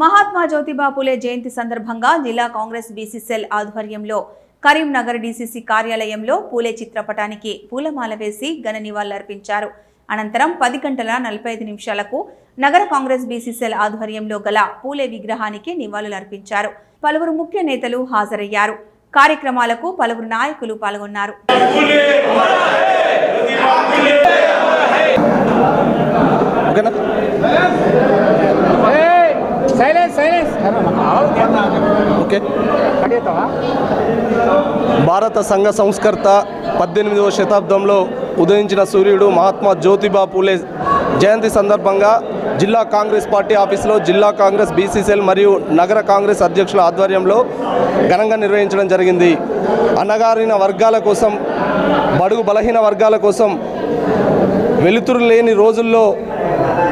మహాత్మా జ్యోతిబా పులే జయంతి సందర్భంగా జిల్లా Congress BC cell ఆధ్వర్యంలో కరీంనగర్ డీసీసీ కార్యాలయంలో పూలే చిత్రపటానికి పూలమాల వేసి ఘన నివాళులర్పించారు. అనంతరం పది గంటల నలభై ఐదు నిమిషాలకు నగర కాంగ్రెస్ బీసీ సెల్ ఆధ్వర్యంలో గల పూలే విగ్రహానికి నివాళులర్పించారు. పలువురు ముఖ్య నేతలు హాజరయ్యారు. కార్యక్రమాలకు పలువురు నాయకులు పాల్గొన్నారు. ఓకే. భారత సంఘ సంస్కర్త పద్దెనిమిదవ శతాబ్దంలో ఉదయించిన సూర్యుడు మహాత్మా జ్యోతిబా పూలే జయంతి సందర్భంగా జిల్లా కాంగ్రెస్ పార్టీ ఆఫీసులో జిల్లా కాంగ్రెస్ బీసీసీఎల్ మరియు నగర కాంగ్రెస్ అధ్యక్షుల ఆధ్వర్యంలో ఘనంగా నిర్వహించడం జరిగింది. అన్నగారిన వర్గాల కోసం బడుగు బలహీన వర్గాల కోసం వెలుతురు లేని రోజుల్లో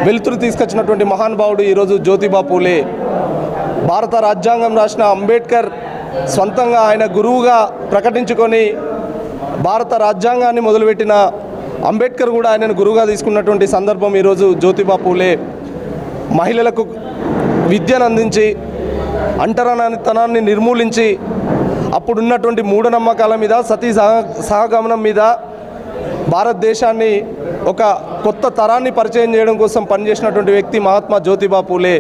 వెలుతురు తీసుకొచ్చినటువంటి మహానుభావుడు ఈరోజు జ్యోతిబా పూలే. భారత రాజ్యాంగం రాసిన అంబేద్కర్ సొంతంగా ఆయన గురువుగా ప్రకటించుకొని భారత రాజ్యాంగాన్ని మొదలుపెట్టిన అంబేద్కర్ కూడా ఆయనను గురువుగా తీసుకున్నటువంటి సందర్భం ఈరోజు జ్యోతిబా పూలే మహిళలకు విద్యను అందించి అంటరానితనాన్ని నిర్మూలించి అప్పుడున్నటువంటి మూఢనమ్మకాల మీద సతీ సహ సహగమనం మీద భారతదేశాన్ని ఒక కొత్త తరాన్ని పరిచయం చేయడం కోసం పనిచేసినటువంటి వ్యక్తి మహాత్మా జ్యోతిబా పూలే.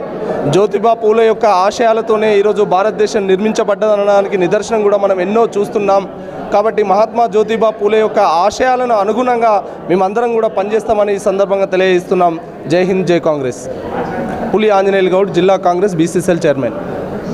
జ్యోతిబా పూలే యొక్క ఆశయాలతోనే ఈరోజు భారతదేశం నిర్మించబడ్డదనడానికి నిదర్శనం కూడా మనం ఎన్నో చూస్తున్నాం. కాబట్టి మహాత్మా జ్యోతిబా పూలే యొక్క ఆశయాలను అనుగుణంగా మేమందరం కూడా పనిచేస్తామని ఈ సందర్భంగా తెలియజేస్తున్నాం. జై హింద్ జై కాంగ్రెస్. పులి ఆంజనేయులు గౌడ్ జిల్లా కాంగ్రెస్ బీసీసీఎల్ చైర్మన్.